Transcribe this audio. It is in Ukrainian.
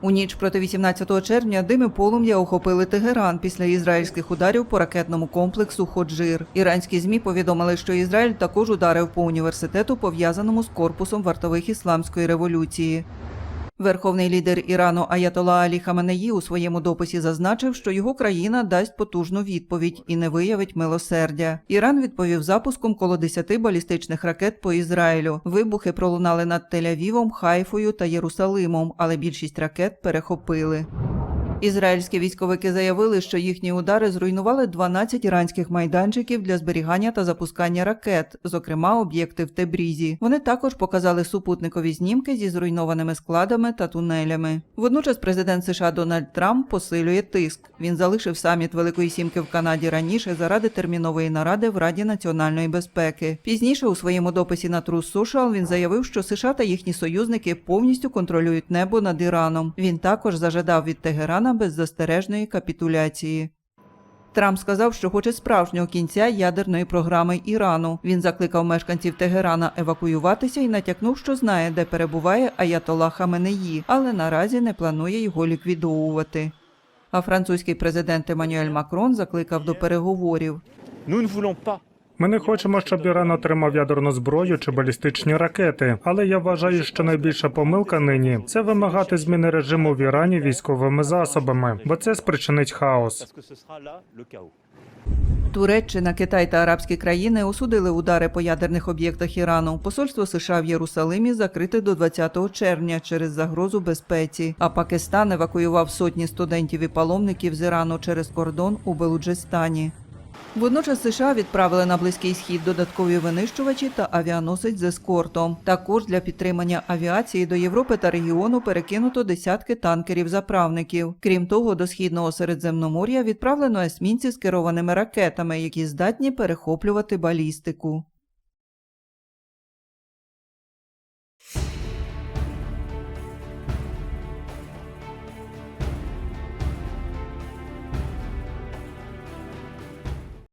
У ніч проти 18 червня дими полум'я охопили Тегеран після ізраїльських ударів по ракетному комплексу Ходжир. Іранські змі повідомили, що Ізраїль також ударив по університету, пов'язаному з корпусом вартових ісламської революції. Верховний лідер Ірану Аятола Алі Хаменеї у своєму дописі зазначив, що його країна дасть потужну відповідь і не виявить милосердя. Іран відповів запуском коло 10 балістичних ракет по Ізраїлю. Вибухи пролунали над Тель-Авівом, Хайфою та Єрусалимом, але більшість ракет перехопили. Ізраїльські військовики заявили, що їхні удари зруйнували 12 іранських майданчиків для зберігання та запускання ракет, зокрема об'єкти в Тебрізі. Вони також показали супутникові знімки зі зруйнованими складами та тунелями. Водночас президент США Дональд Трамп посилює тиск. Він залишив саміт Великої Сімки в Канаді раніше заради термінової наради в Раді національної безпеки. Пізніше у своєму дописі на True Social він заявив, що США та їхні союзники повністю контролюють небо над Іраном. Він також зажадав від Тегерана беззастережної капітуляції. Трамп сказав, що хоче справжнього кінця ядерної програми Ірану. Він закликав мешканців Тегерана евакуюватися і натякнув, що знає, де перебуває Аятола Хаменеї, але наразі не планує його ліквідовувати. А французький президент Еммануель Макрон закликав до переговорів. Ми не хочемо, щоб Іран отримав ядерну зброю чи балістичні ракети. Але я вважаю, що найбільша помилка нині це вимагати зміни режиму в Ірані військовими засобами, бо це спричинить хаос. Туреччина, Китай та арабські країни осудили удари по ядерних об'єктах Ірану. Посольство США в Єрусалимі закрите до 20 червня через загрозу безпеці. А Пакистан евакуював сотні студентів і паломників з Ірану через кордон у Белуджистані. Водночас США відправили на близький схід додаткові винищувачі та авіаносець з ескортом. Також для підтримання авіації до Європи та регіону перекинуто десятки танкерів-заправників. Крім того, до східного Середземномор'я відправлено есмінці з керованими ракетами, які здатні перехоплювати балістику.